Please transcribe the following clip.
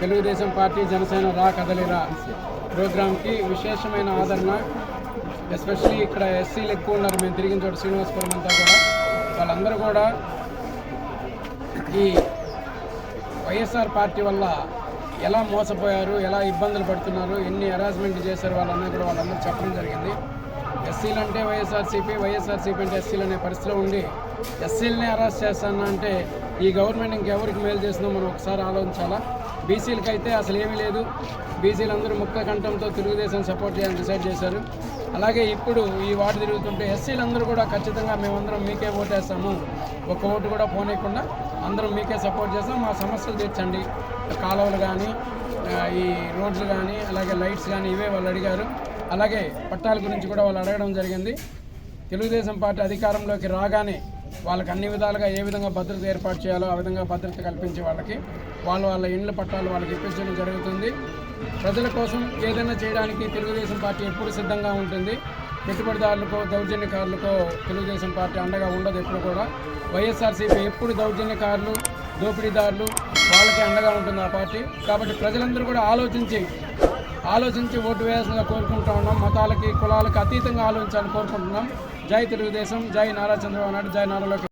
Telugu Desam party Janasena రా కదలిరా ప్రోగ్రాంకి విశేషమైన ఆదరణ ఎస్పెషల్లీ ఇక్కడ ఎస్సీలు ఎక్కువ ఉన్నారు మేము తిరిగిన చోట శ్రీనివాసపురం అంతా కూడా. వాళ్ళందరూ కూడా ఈ వైఎస్ఆర్ పార్టీ వల్ల ఎలా మోసపోయారు ఎలా ఇబ్బందులు పడుతున్నారు ఎన్ని హెరాస్మెంట్ చేశారు వాళ్ళన్నీ కూడా వాళ్ళందరూ చెప్పడం జరిగింది. ఎస్సీలు అంటే వైఎస్ఆర్సీపీ వైఎస్ఆర్సీపీ అంటే ఎస్సీలు అనే పరిస్థితిలో ఉండి ఎస్సీలని అరెస్ట్ చేస్తానంటే ఈ గవర్నమెంట్ ఇంకెవరికి మేలు చేసినా మనం ఒకసారి ఆలోచించాలా? బీసీలకి అయితే అసలు ఏమీ లేదు. బీసీలు అందరూ ముక్త కంఠంతో తెలుగుదేశం సపోర్ట్ చేయాలని డిసైడ్ చేశారు. అలాగే ఇప్పుడు ఈ వార్డు తిరుగుతుంటే ఎస్సీలందరూ కూడా ఖచ్చితంగా మేమందరం మీకే ఓటేస్తాము. ఒక్క ఓటు కూడా పోనీయకుండా అందరం మీకే సపోర్ట్ చేస్తాం. మా సమస్యలు తీర్చండి. కాలువలు కానీ ఈ రోడ్లు కానీ అలాగే లైట్స్ కానీ ఇవే వాళ్ళు అడిగారు. అలాగే పట్టాల గురించి కూడా వాళ్ళు అడగడం జరిగింది. తెలుగుదేశం పార్టీ అధికారంలోకి రాగానే వాళ్ళకి అన్ని విధాలుగా ఏ విధంగా భద్రత ఏర్పాటు చేయాలో ఆ విధంగా భద్రత కల్పించే వాళ్ళకి వాళ్ళు వాళ్ళ ఇండ్ల పట్టాలు వాళ్ళకి ఇప్పించడం జరుగుతుంది. ప్రజల కోసం ఏదైనా చేయడానికి తెలుగుదేశం పార్టీ ఎప్పుడు సిద్ధంగా ఉంటుంది. పెట్టుబడిదారులకో దౌర్జన్యకారులకో తెలుగుదేశం పార్టీ అండగా ఉండదు ఎప్పుడు కూడా. వైఎస్ఆర్సీపీ ఎప్పుడు దౌర్జన్యకారులు దోపిడీదారులు వాళ్ళకి అండగా ఉంటుంది ఆ పార్టీ. కాబట్టి ప్రజలందరూ కూడా ఆలోచించి ఆలోచించి ఓటు వేయాల్సిందిగా కోరుకుంటా ఉన్నాం. మతాలకి కులాలకి అతీతంగా ఆలోచించాలని కోరుకుంటున్నాం. జై తెలుగుదేశం జై నారా చంద్రబాబు నాయుడు జై నారా